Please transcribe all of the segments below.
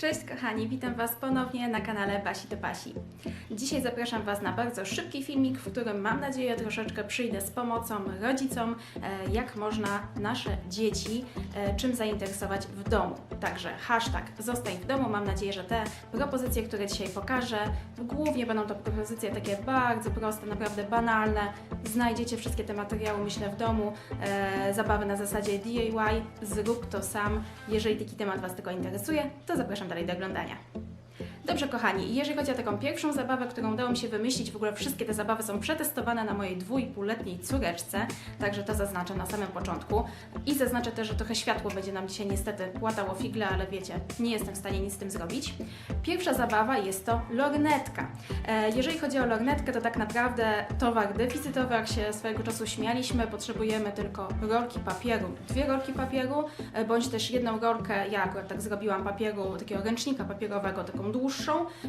Cześć kochani, witam Was ponownie na kanale Basi to Pasi. Dzisiaj zapraszam Was na bardzo szybki filmik, w którym mam nadzieję troszeczkę przyjdę z pomocą rodzicom, e, jak można nasze dzieci e, czym zainteresować w domu. Także hashtag zostań w domu, mam nadzieję, że te propozycje, które dzisiaj pokażę, głównie będą to propozycje takie bardzo proste, naprawdę banalne. Znajdziecie wszystkie te materiały, myślę, w domu, e, zabawy na zasadzie DIY, zrób to sam. Jeżeli taki temat Was tylko interesuje, to zapraszam dalej do oglądania. Dobrze, kochani, jeżeli chodzi o taką pierwszą zabawę, którą udało mi się wymyślić, w ogóle wszystkie te zabawy są przetestowane na mojej dwójpółletniej córeczce, także to zaznaczę na samym początku. I zaznaczę też, że trochę światło będzie nam dzisiaj niestety łatało figle, ale wiecie, nie jestem w stanie nic z tym zrobić. Pierwsza zabawa jest to lornetka. E, jeżeli chodzi o lornetkę, to tak naprawdę towar deficytowy, jak się swojego czasu śmialiśmy, potrzebujemy tylko rolki papieru, dwie rolki papieru, e, bądź też jedną rolkę, ja akurat tak zrobiłam papieru, takiego ręcznika papierowego, taką dłuższą.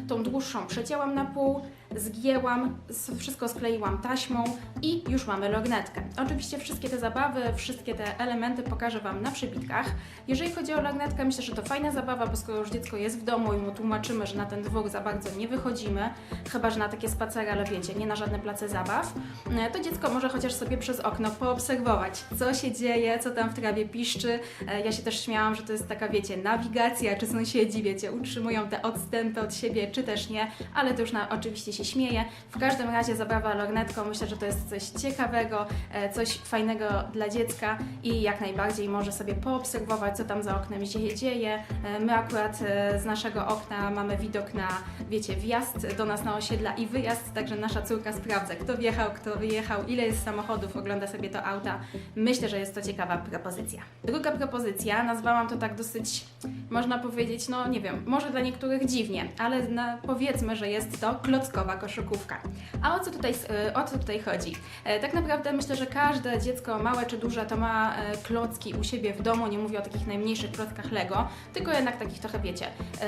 Tą dłuższą przecięłam na pół, zgięłam, wszystko skleiłam taśmą i już mamy lornetkę. Oczywiście wszystkie te zabawy, wszystkie te elementy pokażę Wam na przybitkach. Jeżeli chodzi o lornetkę, myślę, że to fajna zabawa, bo skoro już dziecko jest w domu i mu tłumaczymy, że na ten dwór za bardzo nie wychodzimy, chyba że na takie spacery, ale wiecie, nie na żadne place zabaw, e, to dziecko może chociaż sobie przez okno poobserwować, co się dzieje, co tam w trawie piszczy. E, Ja się też śmiałam, że to jest taka, wiecie, nawigacja, czy sąsiedzi, wiecie, utrzymują te odstępy od siebie, czy też nie, ale to już na, oczywiście się śmieje. W każdym razie zabawa lornetką, myślę, że to jest coś ciekawego, e, coś fajnego dla dziecka i jak najbardziej może sobie poobserwować, co tam za oknem się dzieje. E, My akurat e, z naszego okna mamy widok na, wiecie, wjazd do nas na osiedla i wyjazd, także nasza córka sprawdza, kto wjechał, kto wyjechał, ile jest samochodów, ogląda sobie to auta. Myślę, że jest to ciekawa propozycja. Druga propozycja, nazwałam to tak dosyć, można powiedzieć, no nie wiem, może dla niektórych dziwnie, ale na, powiedzmy, że jest to klockowa koszykówka. A o co tutaj, e, o co tutaj chodzi? E, Tak naprawdę myślę, że każde dziecko, małe czy duże, to ma e, klocki u siebie w domu. Nie mówię o takich najmniejszych klockach Lego, tylko jednak takich trochę, wiecie,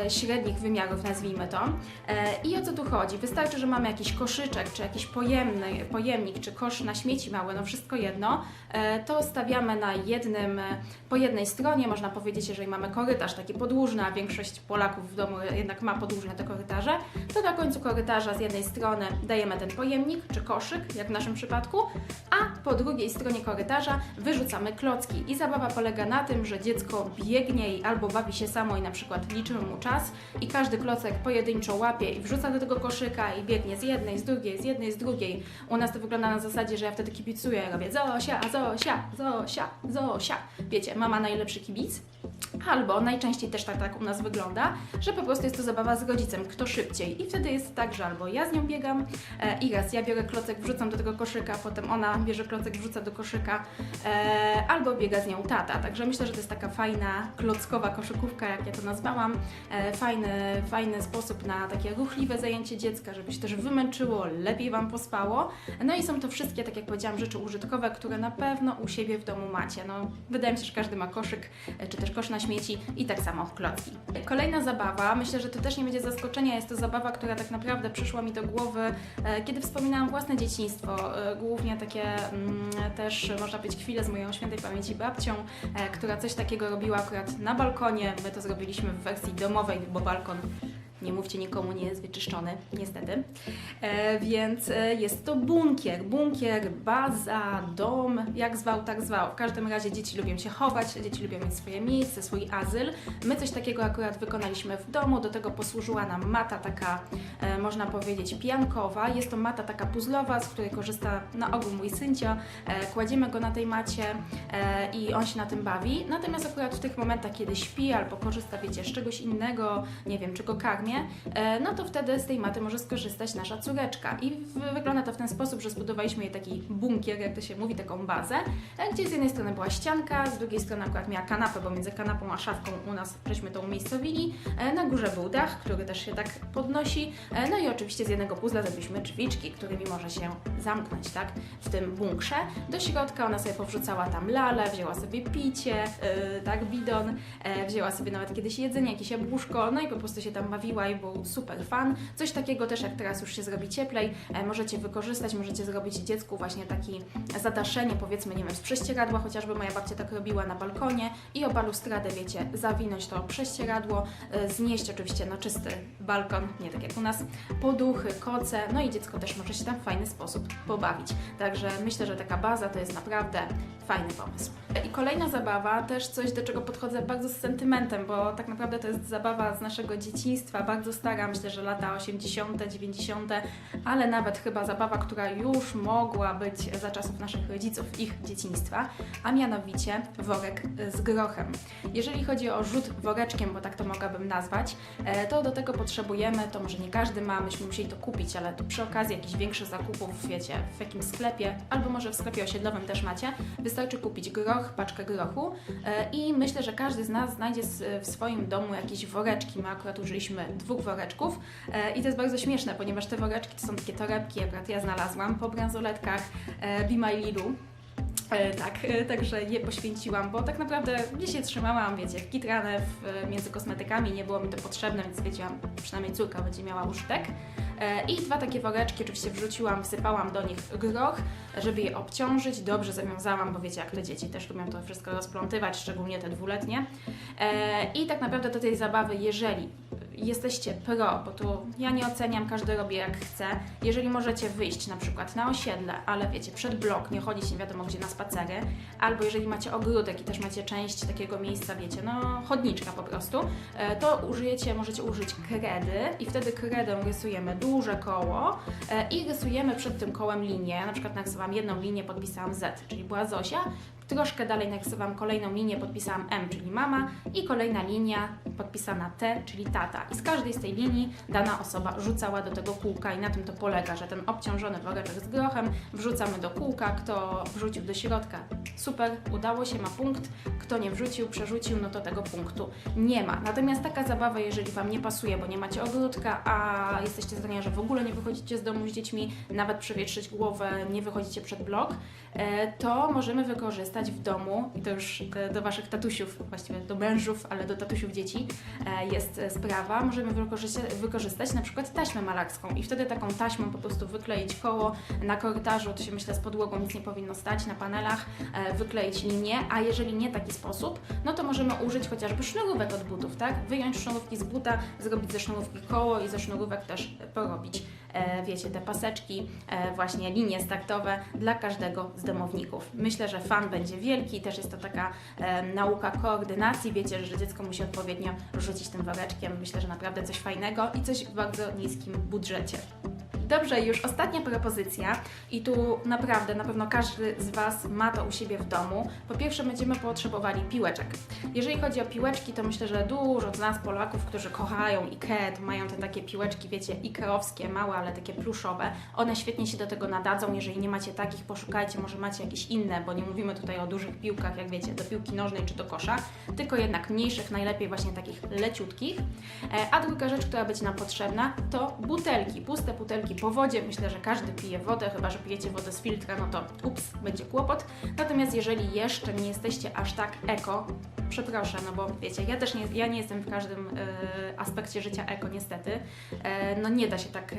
średnich wymiarów, nazwijmy to. I o co tu chodzi? Wystarczy, że mamy jakiś koszyczek, czy jakiś pojemny, pojemnik, czy kosz na śmieci małe, no wszystko jedno, to stawiamy na jednym, po jednej stronie, można powiedzieć, jeżeli mamy korytarz taki podłużny, a większość Polaków w domu jednak ma podłużne te korytarze, to na końcu korytarza z jednej strony dajemy ten pojemnik czy koszyk, jak w naszym przypadku, a po drugiej stronie korytarza wyrzucamy klocki. I zabawa polega na tym, że dziecko biegnie i albo bawi się samo i na przykład liczymy mu czas i każdy klocek pojedynczo łapie i wrzuca do tego koszyka i biegnie z jednej, z drugiej, z jednej, z drugiej. U nas to wygląda na zasadzie, że ja wtedy kibicuję, robię Zosia, Zosia, Zosia, Zosia. Wiecie, mama najlepszy kibic. Albo najczęściej też tak, tak u nas wygląda, że po prostu jest to zabawa z rodzicem, kto szybciej. I wtedy jest tak, że albo ja z nią biegam e, i raz ja biorę klocek, wrzucam do tego koszyka, potem ona bierze klocek, wrzuca do koszyka, e, albo biega z nią tata. Także myślę, że to jest taka fajna, klockowa koszykówka, jak ja to nazwałam. E, fajny, fajny sposób na takie ruchliwe zajęcie dziecka, żeby się też wymęczyło, lepiej Wam pospało. No i są to wszystkie, tak jak powiedziałam, rzeczy użytkowe, które na pewno u siebie w domu macie. No, wydaje mi się, że każdy ma koszyk, czy też kosz na śmieci i tak samo klocki. Kolejna zabawa, myślę, że to też nie będzie zaskoczenia, jest to zabawa, która tak naprawdę przyszła mi do głowy, e, kiedy wspominałam własne dzieciństwo, e, głównie takie mm, też, można powiedzieć, chwile z moją świętej pamięci babcią, e, która coś takiego robiła akurat na balkonie. My to zrobiliśmy w wersji domowej, bo balkon nie mówcie nikomu, nie jest wyczyszczony, niestety. E, więc e, jest to bunkier. Bunkier, baza, dom, jak zwał, tak zwał. W każdym razie dzieci lubią się chować, dzieci lubią mieć swoje miejsce, swój azyl. My coś takiego akurat wykonaliśmy w domu, do tego posłużyła nam mata taka, e, można powiedzieć, piankowa. Jest to mata taka puzzlowa, z której korzysta na ogół mój syncio. E, kładziemy go na tej macie e, i on się na tym bawi. Natomiast akurat w tych momentach, kiedy śpi albo korzysta, wiecie, z czegoś innego, nie wiem, czy go karmię, e, no to wtedy z tej maty może skorzystać nasza córeczka. I wygląda to w ten sposób, że zbudowaliśmy jej taki bunkier, jak to się mówi, taką bazę, e, gdzie z jednej strony była ścianka, z drugiej strony akurat miała kanapę, bo między kanapą a szafką u nas żeśmy to umiejscowili. E, na górze był dach, który też się tak podnosi. No i oczywiście z jednego puzla zrobiliśmy drzwiczki, którymi może się zamknąć, tak, w tym bunkrze. Do środka ona sobie powrzucała tam lalę, wzięła sobie picie, tak, bidon, wzięła sobie nawet kiedyś jedzenie, jakieś jabłuszko, no i po prostu się tam bawiła Mikołaj był super fan. Coś takiego też jak teraz już się zrobi cieplej, e, możecie wykorzystać, możecie zrobić dziecku właśnie taki zadaszenie, powiedzmy, nie wiem, z prześcieradła, chociażby moja babcia tak robiła na balkonie i o balustradę, wiecie, zawinąć to prześcieradło, e, znieść oczywiście na czysty balkon, nie tak jak u nas, poduchy, koce, no i dziecko też może się tam w fajny sposób pobawić. Także myślę, że taka baza to jest naprawdę fajny pomysł. I kolejna zabawa, też coś, do czego podchodzę bardzo z sentymentem, bo tak naprawdę to jest zabawa z naszego dzieciństwa, bardzo stara, myślę, że lata 80., 90., ale nawet chyba zabawa, która już mogła być za czasów naszych rodziców, ich dzieciństwa, a mianowicie worek z grochem. Jeżeli chodzi o rzut woreczkiem, bo tak to mogłabym nazwać, e, to do tego potrzebujemy, to może nie każdy ma, myśmy musieli to kupić, ale tu przy okazji jakichś większych zakupów, wiecie, w jakimś sklepie, albo może w sklepie osiedlowym też macie, wystarczy kupić groch, paczkę grochu e, i myślę, że każdy z nas znajdzie w swoim domu jakieś woreczki. My akurat użyliśmy dwóch woreczków e, i to jest bardzo śmieszne, ponieważ te woreczki to są takie torebki, akurat ja znalazłam po bransoletkach e, Be My Lilu. E, tak, także je poświęciłam, bo tak naprawdę gdzieś się trzymałam, wiecie, w kitranę w, między kosmetykami, nie było mi to potrzebne, więc wiedziałam, przynajmniej córka będzie miała użytek. I dwa takie woreczki oczywiście wrzuciłam, wsypałam do nich groch, żeby je obciążyć, dobrze zawiązałam, bo wiecie jak to dzieci też lubią to wszystko rozplątywać, szczególnie te dwuletnie. I tak naprawdę do tej zabawy, jeżeli jesteście pro, bo tu ja nie oceniam, każdy robi jak chce. Jeżeli możecie wyjść na przykład na osiedle, ale wiecie, przed blok, nie chodzić nie wiadomo gdzie na spacery, albo jeżeli macie ogródek i też macie część takiego miejsca, wiecie, no chodniczka po prostu, e, to użyjecie, możecie użyć kredy i wtedy kredą rysujemy duże koło e, i rysujemy przed tym kołem linię. Na przykład narysowałam jedną linię, podpisałam Z, czyli była Zosia, Troszkę dalej narysowałam kolejną linię, podpisałam M, czyli mama i kolejna linia podpisana T, czyli tata. I z każdej z tej linii dana osoba rzucała do tego kółka i na tym to polega, że ten obciążony woreczek z grochem wrzucamy do kółka, kto wrzucił do środka, super, udało się, ma punkt, kto nie wrzucił, przerzucił, no to tego punktu nie ma. Natomiast taka zabawa, jeżeli Wam nie pasuje, bo nie macie ogródka, a jesteście zdania, że w ogóle nie wychodzicie z domu z dziećmi, nawet przewietrzyć głowę, nie wychodzicie przed blok, e, to możemy wykorzystać w domu, i to już e, do Waszych tatusiów, właściwie do mężów, ale do tatusiów dzieci e, jest sprawa, możemy wykorzystać, na przykład taśmę malarską i wtedy taką taśmą po prostu wykleić koło na korytarzu, to się myślę z podłogą nic nie powinno stać, na panelach, wykleić linię, a jeżeli nie taki sposób, no to możemy użyć chociażby sznurówek od butów, tak? Wyjąć sznurówki z buta, zrobić ze sznurówki koło i ze sznurówek też porobić, e, wiecie, te paseczki, e, właśnie linie startowe dla każdego z domowników. Myślę, że fan będzie wielki, też jest to taka e, nauka koordynacji, wiecie, że dziecko musi odpowiednio rzucić tym woreczkiem. Myślę, że naprawdę coś fajnego i coś w bardzo niskim budżecie. Dobrze, już ostatnia propozycja i tu naprawdę na pewno każdy z Was ma to u siebie w domu. Po pierwsze będziemy potrzebowali piłeczek. Jeżeli chodzi o piłeczki, to myślę, że dużo z nas Polaków, którzy kochają Ikea, to mają te takie piłeczki, wiecie, ikeowskie, małe, ale takie pluszowe. One świetnie się do tego nadadzą. Jeżeli nie macie takich, poszukajcie, może macie jakieś inne, bo nie mówimy tutaj o dużych piłkach, jak wiecie, do piłki nożnej czy do kosza, tylko jednak mniejszych, najlepiej właśnie takich leciutkich. E, A druga rzecz, która będzie nam potrzebna, to butelki, puste butelki po wodzie. Myślę, że każdy pije wodę, chyba że pijecie wodę z filtra, no to ups, będzie kłopot. Natomiast jeżeli jeszcze nie jesteście aż tak eko, przeproszę, no bo wiecie, ja też nie, ja nie jestem w każdym e, aspekcie życia eko niestety. E, no nie da się tak, e,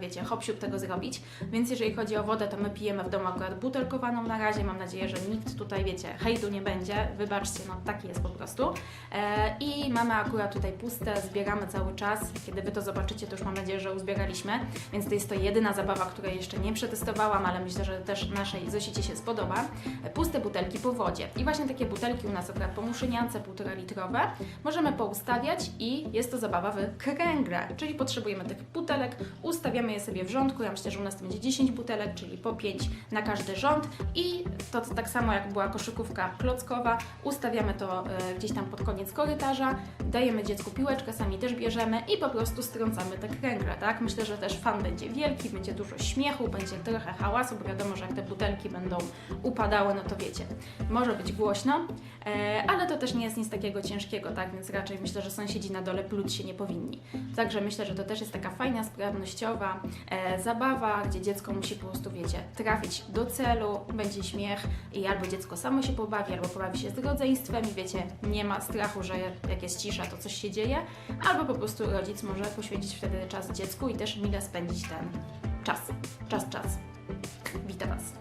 wiecie, hop tego zrobić. Więc jeżeli chodzi o wodę, to my pijemy w domu akurat butelkowaną na razie. Mam nadzieję, że nikt tutaj, wiecie, hejdu nie będzie. Wybaczcie, no taki jest po prostu. E, I mamy akurat tutaj puste, zbieramy cały czas. Kiedy Wy to zobaczycie, to już mam nadzieję, że uzbieraliśmy. Więc to jest to jedyna zabawa, której jeszcze nie przetestowałam, ale myślę, że też naszej Zosicie się spodoba. E, Puste butelki po wodzie. I właśnie takie butelki u nas akurat po muszyniance, półtora litrowe, możemy poustawiać i jest to zabawa w kręgle. Czyli potrzebujemy tych butelek, ustawiamy je sobie w rządku. Ja myślę, że u nas to będzie 10 butelek, czyli po 5 na każdy rząd. I to tak samo jak była koszykówka klockowa, ustawiamy to e, gdzieś tam pod koniec korytarza, dajemy dziecku piłeczkę, sami też bierzemy i po prostu strącamy te kręgle, tak? Myślę, że też fan będzie wielki, będzie dużo śmiechu, będzie trochę hałasu, bo wiadomo, że jak te butelki będą upadały, no to wiecie, może być głośno, e, ale to też nie jest nic takiego ciężkiego, tak? Więc raczej myślę, że sąsiedzi na dole pluć się nie powinni. Także myślę, że to też jest taka fajna, sprawnościowa e, zabawa, gdzie dziecko musi po prostu, wiecie, trafić do celu, będzie śmiech i albo dziecko samo się pobawi, albo pobawi się z rodzeństwem i wiecie, nie ma strachu, że jak jest cisza, to coś się dzieje, albo po prostu rodzic może poświęcić wtedy czas dziecku i też mile spędzić ten czas. Czas, czas. Witam Was.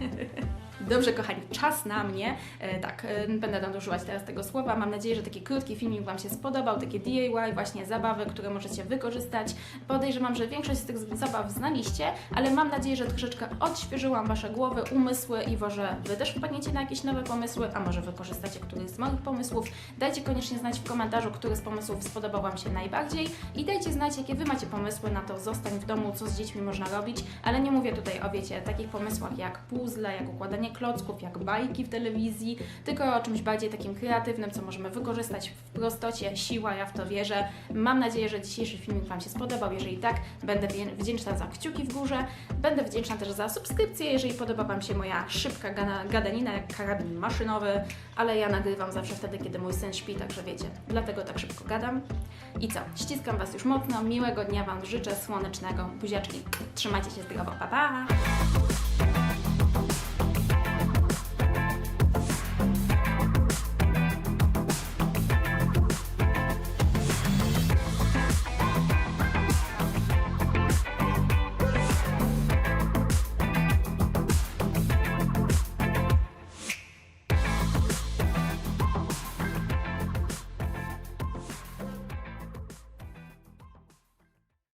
Dobrze, kochani, czas na mnie. E, tak, e, będę nadużywać teraz tego słowa. Mam nadzieję, że taki krótki filmik Wam się spodobał, takie DIY, właśnie zabawy, które możecie wykorzystać. Podejrzewam, że większość z tych zabaw znaliście, ale mam nadzieję, że troszeczkę odświeżyłam Wasze głowy, umysły i może Wy też wpadniecie na jakieś nowe pomysły, a może wykorzystacie któryś z moich pomysłów. Dajcie koniecznie znać w komentarzu, który z pomysłów spodobał Wam się najbardziej i dajcie znać, jakie Wy macie pomysły na to zostań w domu, co z dziećmi można robić, ale nie mówię tutaj o, wiecie, takich pomysłach jak puzzle, jak układanie klocków, jak bajki w telewizji, tylko o czymś bardziej takim kreatywnym, co możemy wykorzystać w prostocie, siła, ja w to wierzę. Mam nadzieję, że dzisiejszy filmik Wam się spodobał. Jeżeli tak, będę wdzię- wdzięczna za kciuki w górze. Będę wdzięczna też za subskrypcję, jeżeli podoba Wam się moja szybka gadanina, jak karabin maszynowy, ale ja nagrywam zawsze wtedy, kiedy mój syn śpi, także wiecie, dlatego tak szybko gadam. I co? Ściskam Was już mocno, miłego dnia Wam życzę, słonecznego, buziaczki. Trzymajcie się zdrowo, pa pa!